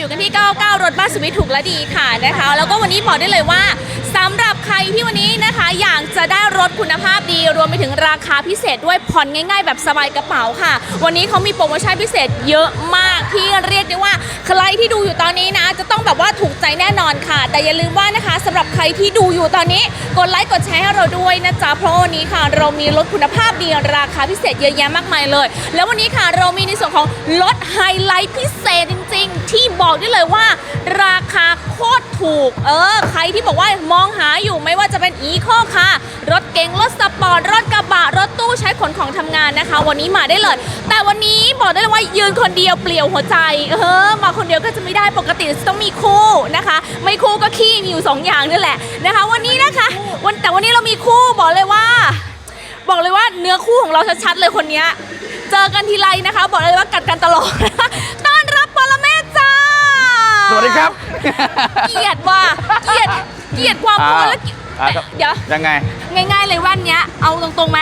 อยู่กันที่ 99 รถบ้านสวิทถูกและดีค่ะนะคะ แล้วก็วันนี้บอกได้เลยว่าสำหรับใครที่วันนี้นะคะ อยากจะได้รถคุณภาพดี รวมไปถึงราคาพิเศษด้วยผ่อนง่ายๆ แบบสบายกระเป๋าค่ะ วันนี้เขามีโปรโมชั่นพิเศษเยอะมากที่เรียกได้ว่า ใครที่ดูอยู่ตอนนี้นะ จะต้องแบบว่าถูกใจแน่นอนค่ะ แต่อย่าลืมว่านะคะสำหรับใครที่ดูอยู่ตอนนี้กดไลค์กดแชร์ให้เราด้วยนะจ๊ะเพราะวันนี้ค่ะ เรามีรถคุณภาพดีราคาพิเศษเยอะแยะมากมายเลย แล้ววันนี้ค่ะเรามีในส่วนของรถไฮไลท์พิเศษจริง ๆ ที่บอกได้เลยว่า ราคาโคตรถูก เออ ใครที่บอกว่ามองหาอยู่ไม่ว่าจะเป็นอีโคค่ะ รถเก๋งรถสปอร์ตรถกระบะรถตู้ใช้ขนของทำงานนะคะ วันนี้มาได้เลย แต่วันนี้บอกได้เลยว่ายืนคนเดียวเปลี่ยวหัวใจเออมาคนเดียวก็จะไม่ได้ปกติจะต้องมีคู่นะคะ ไม่คู่ก็ขี้มีอยู่สองอย่างนี่แหละนะคะ วันนี้นะคะวันแต่วันนี้เรามีคู่บอกเลยว่า บอกเลยว่าเนื้อคู่ของเราชัดๆเลยคนเนี้ยเจอกันทีไรนะคะ บอกเลยว่ากัดกันตลอดต้อนรับปรเมศจ้าสวัสดีครับ เกลียดว่ะเกลียด เกลียดความกลัวอ่าแล้วเกลียดอ่าครับเดี๋ยว ยังไง ง่าย ๆ เลยแว่นเนี้ยเอาตรงๆไหม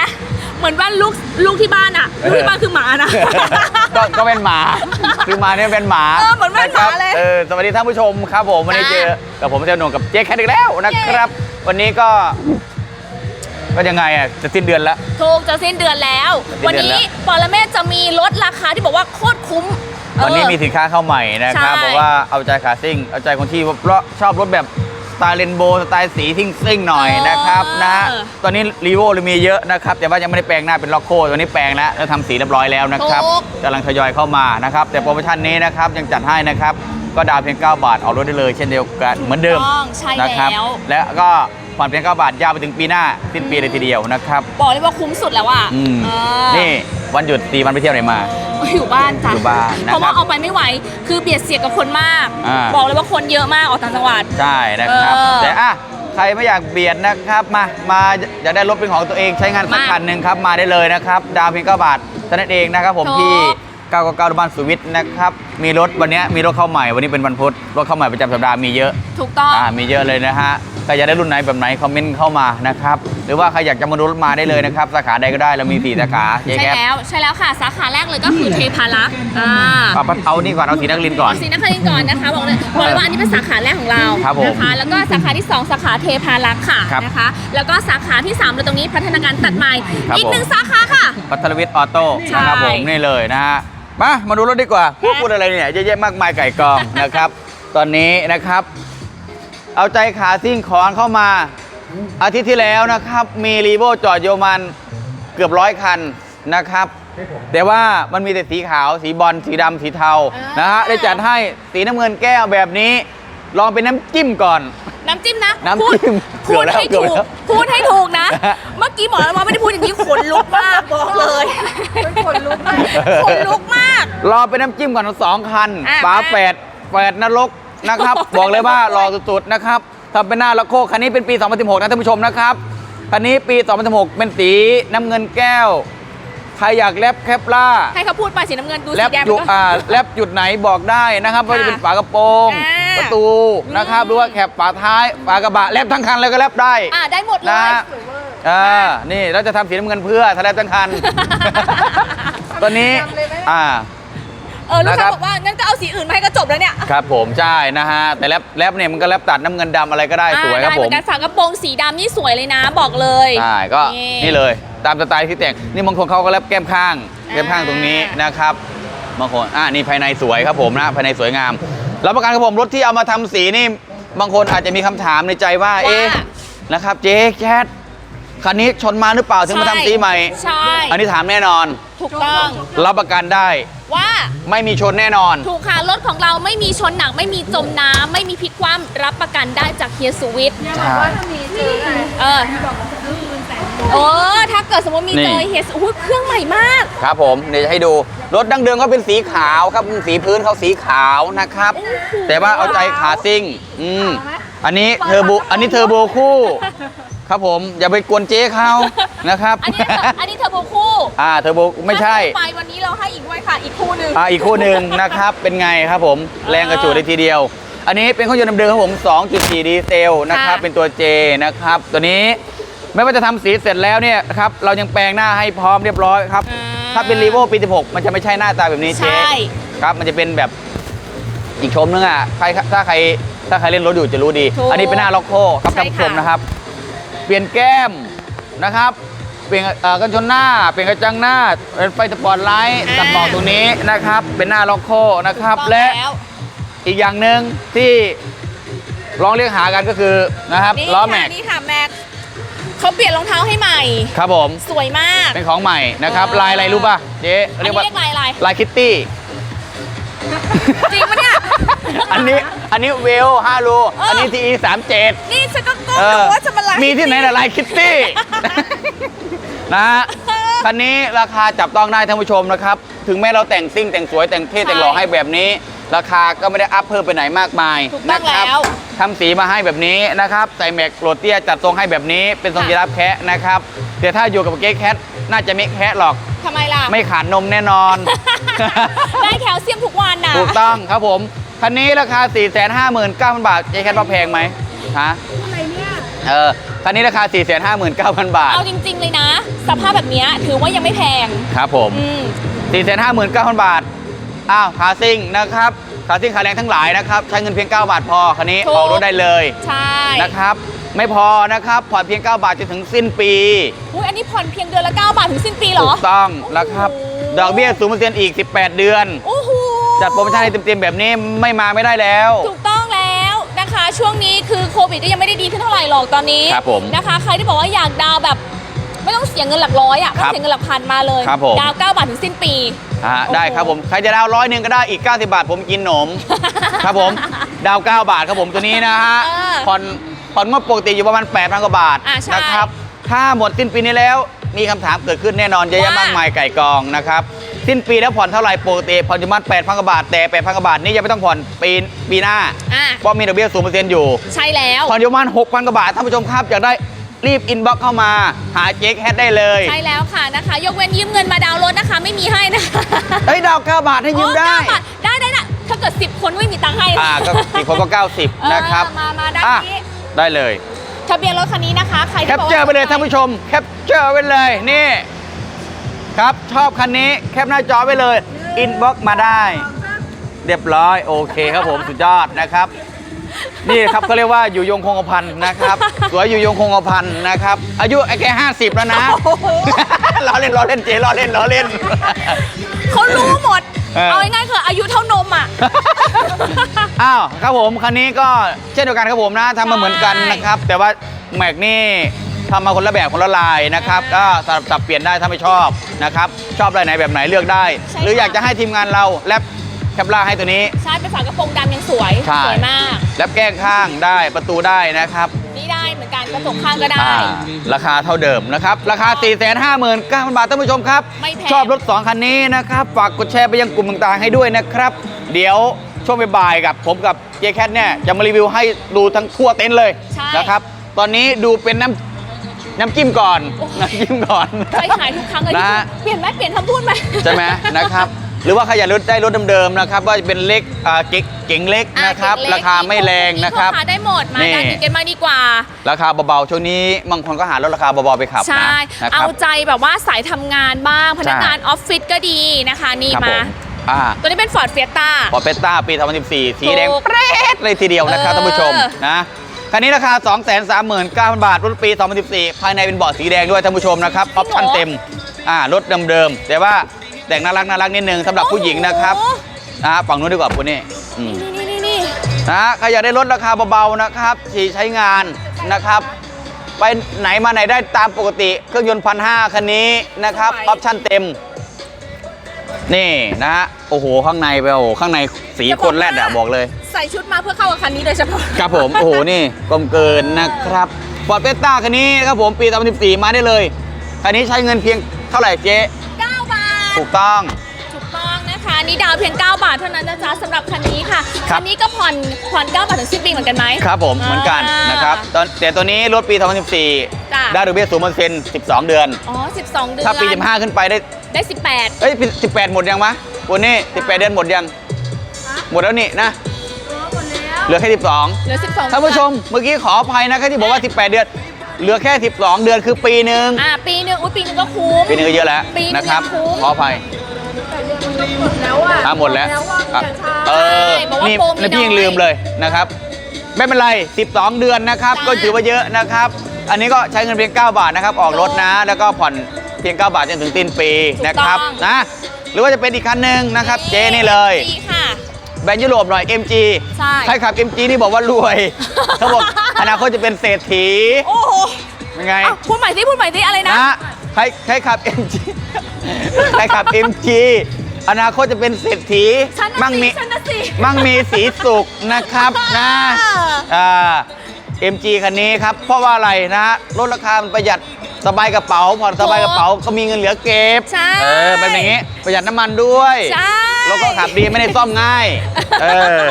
เหมือนแว่นลูกลูกที่บ้านอะลูกที่บ้านคือหมานะ ก็ก็เป็นหมา คือหมาเนี่ยเป็นหมาเออเหมือนแว่นหมาะครับเลยเออสวัสดีท่านผู้ชมครับผมวันนี้เจจ้าอกับผมเจ้าหนุ่มกับเจ๊แคทอีกแล้วนะครับ วันนี้ก็ ก็ยังไงอะจะสิ้นเดือนแล้ว ถูกจะสิ้นเดือนแล้ว สิ้วันนเดือนนี้แล้วปรเมศจะมีลดราคาที่บอกว่าโคตรคุ้มวันนี้เออ มีสินค้าเข้าใหม่นะครับใช่ บอกว่าเอาใจขาซิ่ง เอาใจคนที่ชอบรถแบบส ไตล์เรนโบว์สไตล์สีทิ้งซิ่งหน่อยนะครับนะฮะตอนนี้รีโวมีเยอะนะครับ แต่ว่ายังไม่ได้แปลงหน้าเป็นล็อกโคตอนนี้แปลงแล้วแล้วทำสีเรียบร้อยแล้วนะครับถูกกำลังทยอยเข้ามานะครับ แต่โปรโมชั่นนี้นะครับยังจัดให้นะครับ ก็ดาวน์เพียง 9 บาทออกรถได้เลยเช่นเดียวกันเหมือนเดิมต้องใช่นะครับแล้วและก็ผ่อนเพียง9บาทยาวไปถึงปีหน้าสิ้นปีเลยทีเดียวนะครับ บอกเลยว่าคุ้มสุดแล้วอะอืมเออนี่ วันหยุดตีวันไปเที่ยวไหนมา อยู่บ้านจ้ะอยู่บ้านนะครับเพราะว่าเอาไปไม่ไหว คือเบียดเสียดกับคนมาก อ่า บอกเลยว่าคนเยอะมากออกต่างจังหวัด ใช่นะครับ เออแต่อะใครไม่อยากเบียดนะครับ มา มาอยากได้รถเป็นของตัวเองใช้งานสักมาคันหนึ่งครับ มาได้เลยนะครับ ดาวเพียง9บาทเท่านั้นเองนะครับผมถูก ที่999บ้านสุวิทย์นะครับ มีรถวันนี้มีรถเข้าใหม่ วันนี้เป็นวันพุธ รถเข้าใหม่ประจำสัปดาห์มีเยอะ ถูกต้อง อ่ามีเยอะเลยนะฮะใครอยากได้รุ่นไหนแบบไหนคอมเมนต์เข้ามานะครับหรือว่าใครอยากจะมาดูรถมาได้เลยนะครับสาขาใดก็ได้เรามีสี่สาขาเจ๊ใช่แคปแล้วใช่แล้วค่ะ สาขาแรกเลยก็คือเทพารักษ์อ่าเอาเอานี่ก่อนเอาสีนักเรียนก่อนเอาสีนครินทร์ก่อนนะคะบอกเลยบอกเลยว่าอันนี้เป็นสาขาแรกของเราครับผมนะคะแล้วก็สาขาที่ 2 สาขาเทพารักษ์ค่ะครับนะคะ แล้วก็สาขาที่3เราตรงนี้พัฒนาการตัดใหม่ครับอีกผมหนึ่งสาขาค่ะ พัทรวิทย์ออโต้ใช่ นะครับผมนี่เลยนะฮะมามาดูรถดีกว่าพูดพูดอะไรเนี่ยเยอะแยะมากมายไก่กองนะครับ ตอนนี้นะครับ เอาใจขาซิ่งขอนเข้ามา อาทิตย์ที่แล้วนะครับ มีรีโวจอดโยมันเกือบร้อยคันนะครับ แต่ว่ามันมีแต่สีขาวสีบอลสีดำสีเทาอ่านนะฮะได้จัดให้สีน้ำเงินแก้วแบบนี้ ลองเป็นน้ำจิ้มก่อน น้ำจิ้มนะน้ำจิ้มพูดเกือบแล้วให้เกือบถูกแล้ว พูดให้ถูกนะนะฮะเมื่อกี้หมอแล้วมาไม่ได้พูดอย่างนี้ขนลุกมากบอกเลยขนลุกมากขนลุกมาก รอเป็นน้ำจิ้มก่อนทั้งสองคันอะฝามา แฝดแฝดนรก นะครับ บอกเลยว่ารอสุดๆนะครับทำเป็นหน้าละโคคันนี้เป็นปี 2016 นะท่านผู้ชมนะครับคันนี้ปี 2016 เป็นสีน้ำเงินแก้ว ใครอยากแรปแคปล่าให้เขาพูดไปสีน้ำเงินดูแรสีปแดงจุดก็อ่าแรปจุดไหนบอกได้นะครับว่าจะเป็นฝากระโปรงอ่า ประตูนะครับหรือว่าแคปฝาท้ายฝากระบะแรปทั้งคันเลยก็แรปได้ อ่าได้หมดเลนะยอ่า นี่เราจะทำสีน้ำเงินเพื่อทะเลทั้งคัน ตอนนี้ อ่า เออลูกนะครัค้าบบอกว่างั้นก็เอาสีอื่นมาให้ก็จบแล้วเนี่ยครับผมใช่นะฮะแต่แรปแรปเนี่ยมันก็แรปตัดน้ำเงินดำอะไรก็ได้สวยครับอ่าได้ผเหมืมอนกันฝากระโปรงสีดำนี่สวยเลยนะบอกเลย ใช่ก็นี่นี่เลยตามสไตล์ที่แต่งนี่บางคนเขาก็แรปแก้มข้างอ่า แก้มข้างตรงนี้นะครับบางคนอ่านี่ภายในสวยครับผมนะภายในสวยงามรับประกันครับผมรถที่เอามาทำสีนี่บางคนอาจจะมีคำถามในใจว่าเอ๊ะนะครับเจ๊แคทคันนี้ชนมาหรือเปล่าถึงมาทำสีใหม่ ใช่ อันนี้ถามแน่นอน ถูกต้อง รับประกันได้ ว่าไม่มีชนแน่นอน ถูกค่ะรถของเราไม่มีชนหนัก ไม่มีจมน้ำไม่มีพลิกคว่ำรับประกันได้จากเฮียสุวิทย์เนี่ยบอกว่าถ้ามีเจอไงเออบอกว่าจะคืนแสนโอ้ถ้าเกิดสมมติมีนี่เจอเฮียสุอุ้ยเครื่องใหม่มาก ครับผมเดี๋ยวจะให้ดูรถดั้งเดิมเขาเป็นสีขาวครับสีพื้นเขาสีขาวนะครับโอ้โหแต่ว่าเอาใจขาซิ่ง อืมอันนี้เทอร์โบอันนี้เทอร์โบคู่ ครับผมอย่าไปกวนเจ๊เขานะครับ อันนี้เธออันนี้เธอโบคู่อ่าเทอร์โบไม่ใช่ถ้าไปวันนี้เราให้อีกด้วยค่ะอีกคู่หนึ่งอ่าอีกคู่หนึ่งนะครับเป็นไงครับผมแรงกระจุดเลยทีเดียว อันนี้เป็นเครื่องยนต์เดิมๆครับผม 2.4 ดีเซลนะครับค่ะเป็นตัว J นะครับ ตัวนี้ไม่ว่าจะทำสีเสร็จแล้วเนี่ยนะครับเรายังแปลงหน้าให้พร้อมเรียบร้อยครับอ่าถ้าเป็นรีโวปี 16 มันจะไม่ใช่หน้าตาแบบนี้ใช่เจ๊ครับมันจะเป็นแบบอีกชมนึงอะใครถ้าใครถ้าใครเล่นรถอยู่จะรู้ดีถูกอันนี้เป็นหน้าล็อกโคครับใช่ท่านผู้ชมค่ะนะครับ เปลี่ยนแก้มนะครับ เปลี่ยนเอ่อกันชนหน้า เปลี่ยนกระจังหน้าเป็นไฟสปอร์ตไลท์ตัดต่อตรงนี้นะครับ เป็นหน้าล็อกโคนะครับถูกต้องและแล้วอีกอย่างหนึ่งที่ร้องเรียกหากันก็คือนะครับนี่ล้อค่ะแม็กนี่ค่ะแม็กเขาเปลี่ยนรองเท้าให้ใหม่ ครับผมสวยมากเป็นของใหม่นะครับเออลายอะไรรู้ป่ะเจ๊อันเรียนี้กว่าเรียกลายอะไรลายคิตตี้จริงปะเนี่ย อันนี้อันนี้เวล5รูเอออัอันนี้ทีสามเจ็ดนี่ฉันก็ก้มดูว่าจะมาลายมีที่ไหนละลายคิตตี้นะฮะคันนี้ราคาจับต้องได้ท่านผู้ชมนะครับ ถึงแม้เราแต่งซิ่งแต่งสวยแต่งเท่แต่งหล่อให้แบบนี้ ราคาก็ไม่ได้อัพเพิ่มไปไหนมากมายถูกต้นะองครัแล้วทำสีมาให้แบบนี้นะครับ ใส่แม็กโรเตียจัดทรงให้แบบนี้เป็นทรงค่ะยีราฟแคะนะครับแต่ถ้าอยู่กับเก๊กแคทน่าจะไม่แคะหรอกทำไมล่ะ ไม่ขาดนมแน่นอน ได้แคลเซียมทุกวันนะถูกต้องครับผม คันนี้ราคา 459,000 บาทเจ๊แคทว่าแพงไหมฮะอะไรเนี่ยเออคันนี้ราคา 459,000 บาท เอาจริง ๆ เลยนะ สภาพแบบเนี้ยถือว่ายังไม่แพง ครับผม อืม 459,000 บาท อ้าวคาซิ่งนะครับคาซิ่งคาแรงทั้งหลายนะครับ ใช้เงินเพียง 9 บาทพอ คันนี้ถูก ออกรถได้เลยใช่นะครับ ไม่พอนะครับผ่อนเพียง 9 บาทจนถึงสิ้นปีอุ้ยอันนี้ผ่อนเพียงเดือนละ 9 บาทถึงสิ้นปีเหรถูอกต้องนะครับดอกเบี้ย0%อีก 18 เดือน โอ้โห จัดโปรโมชั่นให้เต็มๆแบบนี้ไม่มาไม่ได้แล้ว ถูกต้องแล้วนะคะ ช่วงนี้คือโควิดก็ยังไม่ได้ดีขึ้นเท่าไหร่หรอกตอนนี้ครับผมนะคะ ใครที่บอกว่าอยากดาวน์แบบ ไม่ต้องเสียเงินหลักร้อยอะไม่ครัต้อบงเสียเงินหลักพันมาเลยครับผม ดาวน์9บาทถึงสิ้นปี อ่าโอ้โหได้ครับผม ใครจะดาวร้อยหนึ่งก็ได้อีก 90 บาทผมกินหนม ครับผม ดาว 9 บาทครับผมตัวนี้นะฮะเออผ่อนผ่อนงบปกติอยู่ประมาณ8,000กว่าบาทอ่าใช่นะครับ ถ้าหมดสิ้นปีนี้แล้ว มีคำถามเกิดขึ้นแน่นอนเยอะแยะว่ามากมายไก่กองนะครับ สิ้นปีแล้วผ่อนเท่าไหร่ปกติผ่อนอยู่ประมาณ8,000กว่าบาทแต่8,000กว่าบาทนี้ยังไม่ต้องผ่อนปีปีหน้าอะ เพราะมีดอกเบี้ย0%อยู่ ใช่แล้ว ผ่อนอยู่ประมาณ6,000กว่าบาทท่านผู้ชมครับอยากได้รีบอินบ็อกเข้ามา หาเจ๊แคทได้เลยใช่แล้วค่ะนะคะ ยกเว้นยืมเงินมาดาวน์รถนะคะ ไม่มีให้นะคะเฮ้ยดาว9บาทให้ยืมได้ โอ้เก้าบาทได้ได้ได้ถ้าเกิด 10 คนไม่มีตังค์ให้อ่าก็อีกคนก็90นะครับเออมามาด้านอะนี้ได้เลย ทะเบียนรถคันนี้นะคะ ใครแคที่ปบอกเจอร์ว่าไปเลยท่านผู้ชมแคปเจอร์ไปเลยนี่ ครับ ชอบคันนี้แคปหน้าจอไปเลย อินบ็อกมาได้ เรียบร้อยโอเคครับผมสุดยอดนะครับ นี่ครับเขาเรียกว่าอยู่ยงคงกระพันนะครับ สวยอยู่ยงคงกระพันนะครับ อายุแค่ห้าสิบแล้วนะล้อเล่นล้อเล่นเจล้อเล่นล้อเล่น เขารู้หมด เออ เอาง่ายๆคืออายุเท่านมอะ อ้าวครับผมคันนี้ก็เช่นเดียวกันครับผมนะทำมาเหมือนกันนะครับ แต่ว่าแม็กนี่ ทำมาคนละแบบคนละลายนะครับ ก็สลับสับเปลี่ยนได้ถ้าไม่ชอบนะครับ ชอบลายไหนแบบไหนเลือกได้ ใช่หรือค่ะอยากจะให้ทีมงานเราแลบแคปล่าให้ตัวนี้ ใช่เป็นฝากระโปรงดำยังสวย ใช่ สวยมากแลบแก้ข้างได้ประตูได้นะครับนี่ได้เหมือนกันกระจกข้างก็ได้ อ่าราคาเท่าเดิมนะครับ ราคา 4 5 9 0 0 0 บาทท่านผู้ชมครับ ไม่แพง ชอบรถ 2 คันนี้นะครับ ฝากกดแชร์ไปยังกลุ่มต่างๆให้ด้วยนะครับ เดี๋ยวช่วงบ่ายๆกับผมกับเจแคทเนี่ยจะมารีวิวให้ดูทั้งทั่วเต็นท์เลยใช่ นะครับ ตอนนี้ดูเป็นน้ำ น้ำจิ้มก่อน น้ำจิ้มก่อน ใจหายทุกครั้งเลยนะที่ฮะเปลี่ยนไหมเปลี่ยนคำพูดไหมใช่ไหมนะครับ หรือว่าใครอยากรถได้รถเดิมๆนะครับว่าจะเป็นเล็กอ่าเก๋งเก๋งเล็กอ่นะครับเก๋งเล็กราคาไม่แรงนะครับ ราคาได้หมดมานี่ได้กันมาดีกว่า ราคาเบาๆช่วงนี้บางคนก็หารถราคาเบาๆไปขับนะใช่ นะคเอารับ ใจแบบว่าสายทำงานบ้าง พนักงานใช่ออฟฟิศก็ดีนะคะ นี่ครับมาผมอ่าตัวนี้เป็น Ford Fiesta ฟอร์เปต้าปี 2014 สีแดงถูกเปรดเลยทีเดียวนะครับเออท่านผู้ชมนะ คันนี้ราคา 239,000 บาทรถปี 2014 ภายในเป็นเบาะสีแดงด้วยท่านผู้ชมนะครับออปชั่นเต็มอ่ารถเดิมๆแต่ว่าแต่งน่ารักน่ารักนิดนึงสำหรับผู้หญิงนะครับโอ้โนะฝั่งนู้นดีกว่าคุณนี่อืมนี่นี่นี่นะใครอยากได้รถราคาเบาๆนะครับที่ใช้งานนะครับ ไปไหนมาไหนได้ตามปกติเครื่องยนต์พันห้าคันนี้นะครับออปชั่นเต็ม นี่นะฮะโอ้โหข้างในไปโอ้โหข้างในสีโคนแรดอะบอกเลยใส่ชุดมาเพื่อเข้ากับคันนี้โดยเฉพาะ ครับผม โอ้โห นี่กลมเกินนะครับฟอร์ดเ e ต้าคันนี้ครับผมปี2014 มาได้เลย คันนี้ใช้เงินเพียงเท่าไหร่เจ๊9บาท ถูกต้องถูกต้องนะคะนี่ดาวเพียง 9 บาทเท่านั้นนะจ๊ะสำหรับคันนี้ค่ะครับคันนี้ก็ผ่อนผ่อน9บาทถึงสิ้นปีเหมือนกันไหมครับผมเหมือนกันอ่านนะครับตอนแต่ตัวนี้รถปีจ้ะ2014 ได้ดอกเบี้ย0% 12 เดือน อ๋อ 12 เดือน ถ้าปี 15 ขึ้นไปได้ได้ 18เอ้ย18 หมดยังมะวันนี้ 18 เดือนหมดยัง หมดแล้วนี่นะหมดแล้ว เหลือแค่ 12 เหลือ 12ท่านผู้ชมเมื่อกี้ขออภัยนะครับที่บอกว่า 18 เดือน เหลือแค่ 12 เดือนคือปีหนึ่งอ่าปีหนึงอุ้ยปีหนึงก็คุ้ม ปีหนึงก็เยอะแล้วปีหนึ่งนะครับยังคุ้ม ขออภัยแต่เดือนมันแล้วอะอะหมดแล้วแล้วว่าอะอย่าช้าเออบอกว่านี่โปรมีนี่พี่ยังน้อยลืมเลยนะครับ ไม่เป็นไร 12 เดือนนะครับ จ้า ก็ถือว่าเยอะนะครับ อันนี้ก็ใช้เงินเพียง 9 บาทนะครับ ออกรถนะ แล้วก็ผ่อนเพียง 9 บาทจนถึงสิ้นปีถูกนะครับต้อง นะ หรือว่าจะเป็นอีกคันหนึ่งนะครับ เจนี่เลย ดีค่ะแบรนด์ยุโรปหน่อย MG ใช่ ใครขับ MG นี่บอกว่ารวย เขาบอกอนาคตจะเป็นเศรษฐีโอ้โหเป็นไง อะพูดใหม่สิพูดใหม่สิอะไรนะนะใครใครขับ MG ใครขับ MG อนาคตจะเป็นเศรษฐีฉันน่ะมั่งสิมีฉันน่ะสิมั่งมีสีสุขนะครับนะอ่าอ่า MG คันนี้ครับ เพราะว่าอะไรนะฮะลดราคามันประหยัดสบายกระเป๋าผ่อนสบายกระเป๋าก็มีเงินเหลือเก็บใช่ เออเป็นอย่างงี้ ประหยัดน้ำมันด้วย ใช่ แล้วก็ขับดีไม่ได้ซ่อมง่าย เออ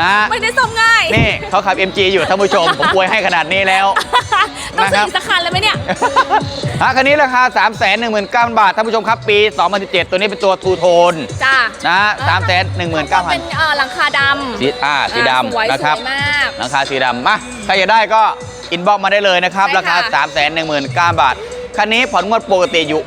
นะไม่ได้ส่งง่ายนี่เขาขับ MG อยู่ท่านผู้ชม ผมปวยให้ขนาดนี้แล้ว ต้องซื้อนะครับอีกสักคันเลยไหมเนี่ย ฮะคันนี้ราคา 3 1 9 0 0 0 บาทท่านผู้ชมครับ ปี 2017 ตัวนี้เป็นตัวทูโทนจ้านะ3 1 9 0 0เป็น0เอ่อหลังคาดำสีอ่าสีอ่าดสวยำนะครับ สวยมากราคาสีดำมาใครอยากได้ก็อินบ็อกมาได้เลยนะครับ ใช่ราคา ค่ะ 3 1 9 0 0 0 บาท คันนี้ผ่อนงวดปกติอยู่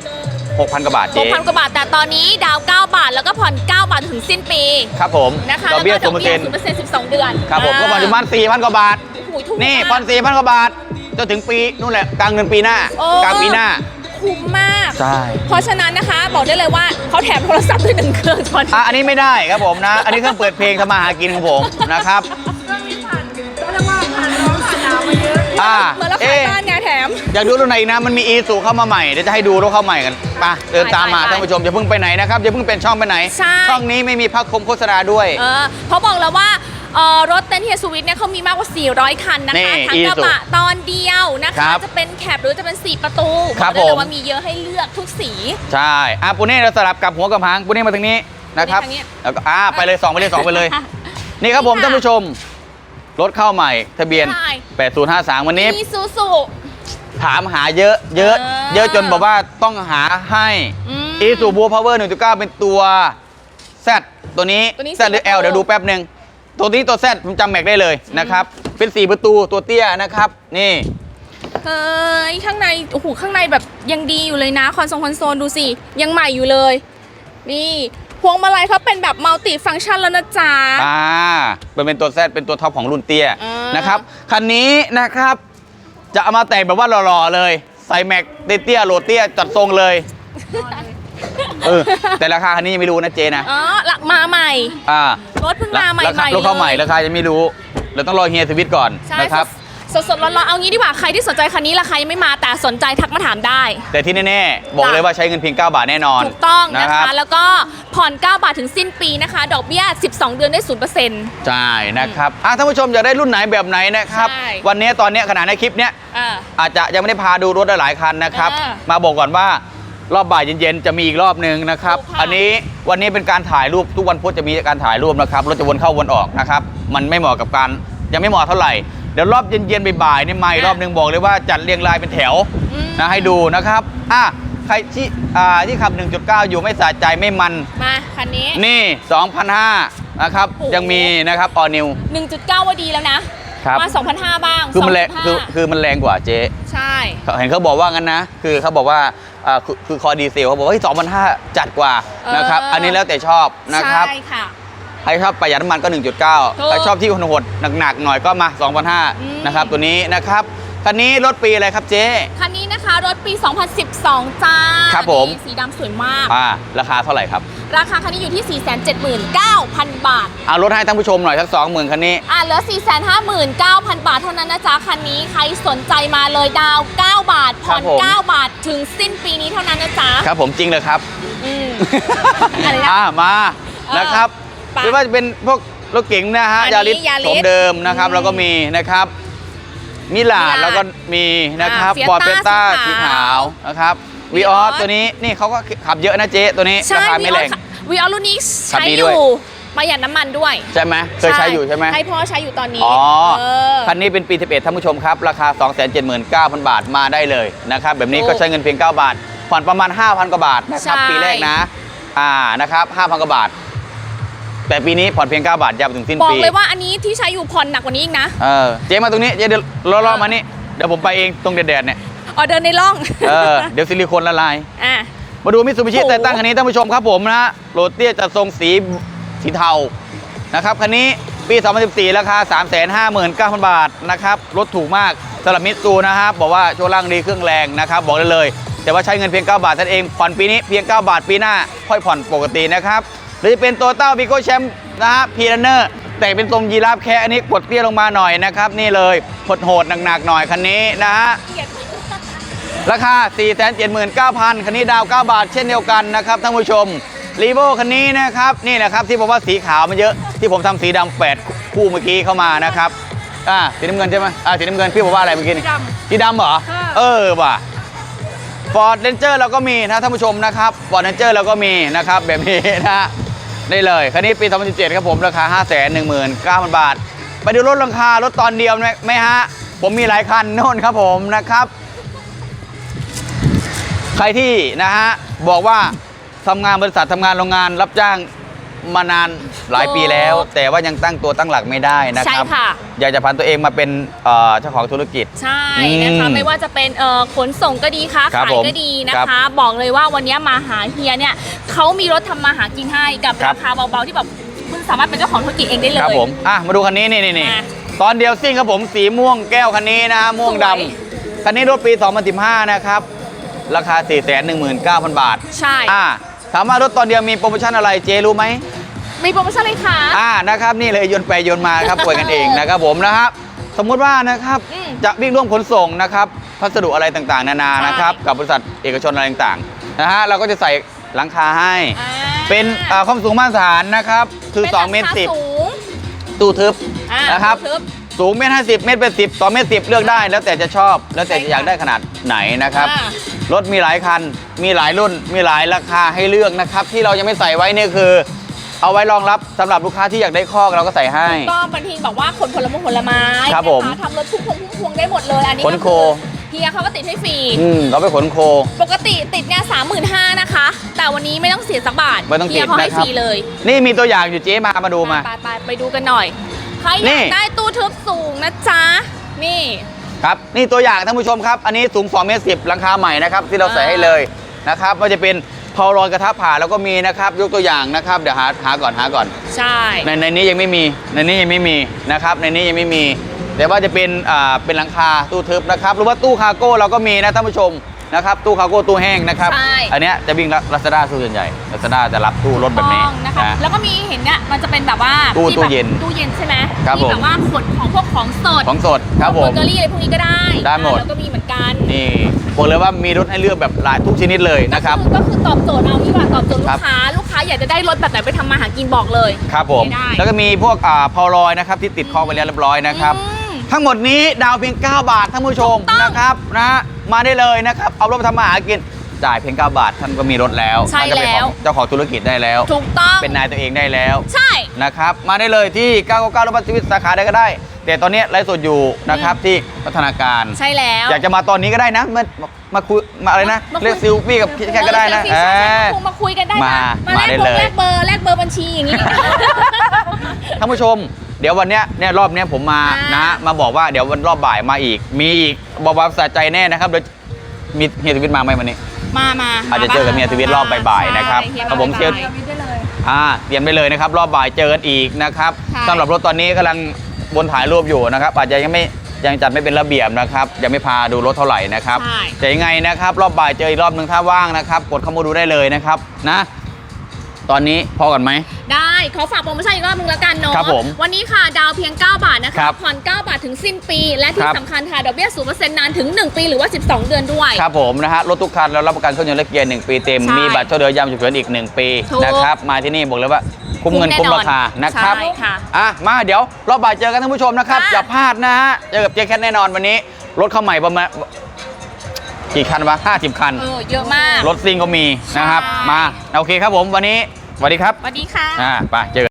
6,000 กว่าบาทหเจ๊กพันกว่าบาท แต่ตอนนี้ดาว 9 บาท แล้วก็ผ่อน 9 บาทถึงสิ้นปีครับผมนะคะดอกเบี้ยแล้วศูนย์เปอร์เซ็นต์ศูนย์เปอร์เซ็นต์สิบสองเดือนครับผมก็ผ่อนอยู่ประมาณ4,000 กว่าบาทโอ้โหถูกนี่มากผ่อน4,000 กว่าบาทจนถึงปีนู่นแหละกลางเดือนปีหน้าโอ้กลางปีหน้าคุ้มมาก ใช่ เพราะฉะนั้นนะคะ บอกได้เลยว่าเขาแถมโทรศัพท์ด้วยหนึ่งเครื่องตอนนี้อะอันนี้ไม่ได้ครับผมนะ อันนี้เครื่องเปิดเพลงทำมาหากินของผมนะครับ อยากดูรุ่นไหนอีกนะ มันมีอีสูเข้ามาใหม่ เดี๋ยวจะให้ดูรถเข้าใหม่กันไปเดินตามมาไปไปท่านผู้ชมอย่าเพิ่งไปไหนนะครับอย่าเพิ่งเป็นช่องไปไหน ใช่ ช่องนี้ไม่มีพักคมโฆษณาด้วย เออเขาบอกแล้วว่าเอ่อรถเต้นเฮียซูวิทเนี่ยเขามีมากกว่า 400 คันนะนี่คะทั้งอีกระซูบะตอนเดียวนะครัคะบจะเป็นแคปหรือจะเป็น 4 ประตูครับอกได้เลผยม ว่ามีเยอะให้เลือกทุกสี ใช่อะปูเน่เราสลับกับหัวกับหางปูเน่มาทางนี้นะครับปูเน่ทางนี้แล้วก็อ่าไปเลยสองไปเลยสองไปเลย นี่ครับผมนี่ค่ะท่านผู้ชม รถเข้าใหม่ ทะเบียน ใช่ 8053 วันนี้ มีซูซู ถามหาเยอะเยอะ เออ เยอะจนบอกว่าต้องหาให้อืมอีซูบูพาวเวอร์1.9 เป็นตัว Z ตัวนี้ ตัวนี้ Z หรือสี่ L ประตูเดี๋ยวดูแป๊บหนึ่งตัวนี้ตัว Z ผมจำแม็กได้เลยนะครับ เป็น 4 ประตูตัวเตี้ยนะครับ นี่ เฮ้ยข้างในโอ้โหข้างในแบบยังดีอยู่เลยนะคอนโซลคอนโซลดูสิ ยังใหม่อยู่เลย นี่พวงมาลัยเขาเป็นแบบมัลติฟังก์ชันแล้วนะจ๊ะ อ่ามันเป็นตัว Z เป็นตัวท็อปของรุ่นเตี้ยอ่านนะครับ คันนี้นะครับ จะเอามาแต่งแบบว่าหล่อๆเลย ใส่แม็กเตี้ยๆโหลดเตี้ยจัดทรงเลยเออแต่ราคาคันนี้ยังไม่รู้นะเจนะอ๋อหลักมาใหม่ อ่ารถเพิ่งมาใหม่ราคาๆรถเข้าใหม่เลยราคายังไม่รู้ เราต้องรอเฮียสวิตก่อนใช่นะครับ สดสดๆร้อนๆเอางี้ดีกว่าใครที่สนใจคันนี้ราคายังไม่มาแต่สนใจทักมาถามได้ แต่ที่แน่ๆ บอกจ้ะเลยว่าใช้เงินเพียง 9 บาทแน่นอนถูกต้องนะครัคะบแล้วก็ผ่อน 9 บาทถึงสิ้นปีนะคะ ดอกเบี้ย 12 เดือนได้ 0%ใช่นะครับอะท่านผู้ชมอยากได้รุ่นไหนแบบไหนนะครับ ใช่ วันนี้ตอนนี้ขนาดในคลิปเนี้ย อ่า อาจจะยังไม่ได้พาดูรถหลายๆคันนะครับอ่ามาบอกก่อนว่ารอบบ่ายเย็นๆจะมีอีกรอบหนึ่งนะครับ ถูกค่ะ อันนี้วันนี้เป็นการถ่ายรูปทุกวันพุธจะมีการถ่ายรูปนะครับรถจะวนเข้าวนออกนะครับ มันไม่เหมาะกับการยังไม่เหมาะเท่าไหร่เดี๋ยวรอบเย็นๆบ่ายๆนี่มาอีกรอบหนึ่งบอกเลยว่าจัดเรียงรายเป็นแถวอืมนะให้ดูนะครับอะใครที่อ่าที่ขับ 1.9 อยู่ไม่สะใจไม่มัน มาคันนี้ นี่ 2,500นะครับ โอ้โห ยังมีนะครับออนิว 1.9 ว่าดีแล้วนะ ครับ มา 2,500 บ้างคือมันแรง2,500คือคือมันแรงกว่าเจ๊ใช่ เห็นเขาบอกว่างั้นนะ คือเขาบอกว่าอ่าคือคือคอดีเซลเขาบอกว่าสองพันห้าจัดกว่าเออนะครับอันนี้แล้วแต่ชอบนะครับ ใช่ค่ะ ใครชอบประหยัดน้ำมันก็ถูก1.9 ใครชอบที่โหดๆหนักๆหน่อยก็มาอืม2,500นะครับตัวนี้นะครับคันนี้รถปีอะไรครับเจ๊คันนี้นะคะรถปี 2012 จ้าครับผมนี่สีดำสวยมากอ่าราคาเท่าไหร่ครับ ราคาคันนี้อยู่ที่ 479,000 บาทเอารถให้ท่านผู้ชมหน่อยสัก20,000 คันนี้อะเหลือ 459,000 บาทเท่านั้นนะจ๊ะคันนี้ใครสนใจมาเลยดาว 9 บาทผ่อนครับผม9บาทถึงสิ้นปีนี้เท่านั้นนะจ๊ะครับผมจริงเลยครับอืมอะไรนะอ่ามาเออนะครับ ไปไม่ว่าจะเป็นพวกรถเก๋งนะฮะอันนี้ยาริสยาริสสมเดิมนะครับ อืมแล้วก็มีนะครับมิลาดมิลาดแล้วก็มีนะครับอ่าฟอร์เฟ Fiesta ต้าสีสีขาวขาวนะครับวีอ Vios อสตัวนี้นี่เขาก็ขับเยอะนะเจ๊ตัวนี้ใช่ราคาไม่แรงวีออรุ่นนี้ขับใช้ดีอด้วย ยู่ประหยัดน้ำมันด้วยใช่ไหมเคยใช้อยู่ใช่ไหม ให้พ่อใช้อยู่ตอนนี้อ๋อ เออ คันนี้เป็นปี 11 ท่านผู้ชมครับ ราคา 279,000 บาทมาได้เลยนะครับ แบบนี้โอ้ก็ใช้เงินเพียง 9 บาทผ่อนประมาณ 5,000 กว่าบาทนะครับ ใช่ ปีแรกนะ อ่านะครับ 5,000 กว่าบาท แต่ปีนี้ผ่อนเพียง 9 บาทยาวไปถึงสิ้นบอกปีเลยว่าอันนี้ที่ใช้อยู่ผ่อนหนักกว่านี้อีกนะ เออเจ๊มาตรงนี้เจ๊เดี๋ยวรอๆมานี่เดี๋ยวผมไปเองตรงแดดๆเนี่ยออเดินในร่องเออเดี๋ยวซิลิโคนละลายอะมาดูมิตซูบิชิโอ้โหแต่ตั้งคันนี้ท่านผู้ชมครับผมนะฮะโรเตียจะทรงสีสีเทานะครับคันนี้ปี 2014 ราคา 359,000 บาทนะครับรถถูกมากสำหรับมิตซูนะครับบอกว่าช่วงล่างดีเครื่องแรงนะครับบอกได้เลย แต่ว่าใช้เงินเพียง 9 บาทนั่นเองผ่อนปีนี้เพียง 9 บาทปีหน้า ค่อยผ่อนปกตินะครับ หรือจะเป็นโตต้าวิโก้แชมป์นะฮะพีรันเนอร์แต่งเป็นทรงยีราฟแค่อันนี้กดเตี้ยลงมาหน่อยนะครับ นี่เลยโหดๆหนักๆหน่อยคันนี้นะฮะราคา 479,000 คันนี้ดาว 9 บาทเช่นเดียวกันนะครับท่านผู้ชมรีโวคันนี้นะครับนี่นะครับที่ผมว่าสีขาวมันเยอะที่ผมทำสีดำแปดคู่เมื่อกี้เข้ามานะครับอ่าสีน้ำเงินใช่ไหมอ่าสีน้ำเงินพี่บอกว่าอะไรเมื่อกี้นี่สีดำสีดำเหรอค่ะเออว่ะฟอร์ดเ n นเจอร์เราก็มีนะท่านผู้ชมนะครับฟอร์ดเ n นเจอร์เราก็มีนะครับแบบนี้นะฮะ ได้เลยคันนี้ปี 2017 ครับผมราคา 519,000 บาท ไปดูรถราคารถตอนเดียวไหมฮะ ผมมีหลายคันโน่นครับผมนะครับ ใครที่นะฮะ บอกว่าทำงานบริษัททำงานโรงงานรับจ้าง มานานหลายปีแล้ว แต่ว่ายังตั้งตัวตั้งหลักไม่ได้นะใช่ครับค่ะ อยากจะพันตัวเองมาเป็นเอ่อเจ้าของธุรกิจ ใช่นะคะอืมไม่ว่าจะเป็นเอ่อขนส่งก็ดีค้าครับขายผมก็ดีนะครัคะ บบอกเลยว่าวันนี้มาหาเฮียเนี่ยเขามีรถทำมาหากินให้กับครัราบ คาเบาๆที่แบบคุณสามารถเป็นเจ้าของธุรกิจเองได้เลย ครับผม อะ มาดูคันนี้นี่นี่นี่มาตอนเดียวซิ่งครับผม สีม่วงแก้วคันนี้นะฮะม่วงดสวยำคันนี้รถปี 2015 นะครับ ราคา 419,000 บาท ใช่ อ่า ถามว่ารถตอนเดียวมีโปรโมชั่นอะไรเจรู้ไหมมีโปรโมชั่นเลยค่ะ อ่านะครับนี่เลยโยนไปโยนมาครับป่วยกันเองนะครับผมนะครับสมมุติว่านะครับอืมจะวิ่งร่วมขนส่งนะครับพัสดุอะไรต่างๆ นานาใช่ นะครับกับบริษัทเอกชนอะไรต่างๆนะฮะเราก็จะใส่หลังคาให้ อ่าเป็นอ่าความสูงมาตรฐานนะครับคือป็น2เมตรราคาสิบสูงตู้ทึบอ่านะครับ ทึบ สูงเมตรห้าสิบเมตรเป็นสิบต่อเมตรสิบเลือกได้ แล้วแต่จะชอบ แล้วแต่ใช่จะค่ะอยากได้ขนาดไหนนะครับ อ่า รถมีหลายคัน มีหลายรุ่น มีหลายราคาให้เลือกนะครับ ที่เรายังไม่ใส่ไว้เนี่ยคือ เอาไว้รองรับสำหรับลูกค้าที่อยากได้คอกเราก็ใส่ให้ ก็บางทีบอกว่าขนผลไม้ผลไม้ครับผมนะคะทำรถพุ่มพวงพุ่มพวงได้หมดเลย อันนี้ขนโค ก็อเฮียเขาก็ติดให้ฟรี อืมเราไปขนโค ปกติติดเนี่ยสามหมื่นห้านะคะ แต่วันนี้ไม่ต้องเสียสักบาทไม่ต้องติดเฮียเขาให้นะครับ ฟรีเลยนี่มีตัวอย่างอยู่เจ๊มามาดูมา ไปไปไปดูกันหน่อย ใครอนี่ ยากได้ตู้ทึบสูงนะจ๊ะ นี่ ครับนี่ตัวอย่างท่านผู้ชมครับ อันนี้สูง2เมตรสิหลังคาใหม่นะครับที่เราใส่ให้เลยนะครับว่าจะเป็นพาวรอยกระทะผ่าแล้วก็มีนะครับ ยกตัวอย่างนะครับเดี๋ยวหาหาก่อนหาก่อน ใช่ ในในนี้ยังไม่มีในนี้ยังไม่มีนะครับ ในนี้ยังไม่มี แต่ว่าจะเป็นอ่าเป็นหลังคาตู้ทึบนะครับหรือว่าตู้คาร์โก้เราก็มีนะท่านผู้ชม นะครับตู้คาร์โก้ตู้แห้งนะครับ ใช่ อันเนี้ยจะวิ่งลักษณะส่วนใหญ่ลักษณะจะรับตู้รถแบบนี้ต้องนะคะ นะ แล้วก็มีเห็นเนี่ยมันจะเป็นแบบว่าตู้ที่แบบตู้เย็นตู้เย็นใช่ไหมครับที่ผมแบบว่าขนของพวกของสดของสดครับผเบมเกอรี่อะไรพวกนี้ก็ได้ได้หมดแล้วก็มีเหมือนกันนี่บอกเลยว่ามีรถให้เลือกแบบหลายทุกชนิดเลยนะครับ ก็คือตอบโจทย์เอาที่ว่าตอบโจทย์ครัลูบกค้า ลูกค้าอยากจะได้รถแบบไหนไปทำมาหากินบอกเลย ครับผมไม่ได้ แล้วก็มีพวกอ่าพาวรอยนะครับที่ติดคอไว้แล้วเรียบร้อยนะครับ อืม ทั้งหมดนี้ดาวเพียง 9 บาทท่านผู้ชมถูกต้อง นะครับนะฮะ มาได้เลยนะครับ เอารถไปทำมาหากิน จ่ายเพียง9บาทท่านก็มีรถแล้วใช่ท่านก็เป็นแล้ว ของเจ้าของธุรกิจได้แล้ว ถูกต้องเป็นนายตัวเองได้แล้วใช่ นะครับ มาได้เลยที่ 999รถบัสชีวิตสาขาใดก็ได้ แต่ตอนนี้ไลฟ์สดอยู่นะครับที่พัฒนาการ ใช่แล้ว อยากจะมาตอนนี้ก็ได้นะ มามามาคุยมาอะไรนะมาคุย เรียกซิลฟี่กับแค่ก็ได้นะเออเอเซลฟี่ใช่อๆมาคุยกันได้มานะมาได้แลกบงเลย แลกเบอร์แลกเบอร์บัญชีอย่างนี้ ท่านผู้ชม เดี๋ยววันเนี้ยเนี่ยรอบเนี้ยผมมาอ่าน นะมาบอกว่าเดี๋ยววันรอบบ่ายมาอีก มีอีกบอกว่าสะใจแน่นะครับเดี๋ยวมีเฮียทวิตมาไหมวันนี้ มามาอาจจะเจอกับเมียทวิตรอบบ่ายๆนะครับใช่ครับผมเชียร์บ่ายวิทย์ได้เลยอ่าเตรียมไปเลยนะครับ รอบบ่ายเจอกันอีกนะครับใช่ สำหรับรถตอนนี้กำลังบนถ่ายรูปอยู่นะครับ อาจจะยังไม่ยังจัดไม่เป็นระเบียบนะครับยังไม่พาดูรถเท่าไหร่นะครับใช่ แต่ยังไงนะครับ รอบบ่ายเจออีกรอบหนึ่งถ้าว่างนะครับ กดเข้ามาดูได้เลยนะครับนะ ตอนนี้พอกันไหม ได้ขอฝากโปรโมชั่นอีกรอบนึงแล้วกันเนาะครับผมวันนี้ค่ะดาวเพียง 9 บาทนะครัคะบผ่อน 9 บาทถึงสิ้นปี และที่ครับ สำคัญค่ะดอกเบี้ย0%นานถึง 1 ปีหรือว่า 12 เดือนด้วย ครับผมนะฮะรถทุกคันเรารับประกันเครื่องยนต์และเกียร์1ปีเต็ม ใช่มีบัตรช่วยเหลือยามฉุกเฉินอีก 1 ปีถูกนะครับ มาที่นี่บอกเลยว่าคุ้มเงินคุ้คุ้มมแน่นอนราคานะครับใช่ค่ะอะ มาเดี๋ยวรอบบ่ายเจอกันท่านผู้ชมนะครับ ค่ะ อย่าพลาดนะฮะ เจอกับเจ๊แคทแน่นอนวันนี้ รถเข้าใหม่ประมาณ กี่คันวะ50 คัน เออเยอะมาก รถซิ่งก็มีนะครับ ใช่ มา โอเคครับผมวันนี้สวัสดีครับ สวัสดีค่ะ อ่า ไปเจอกัน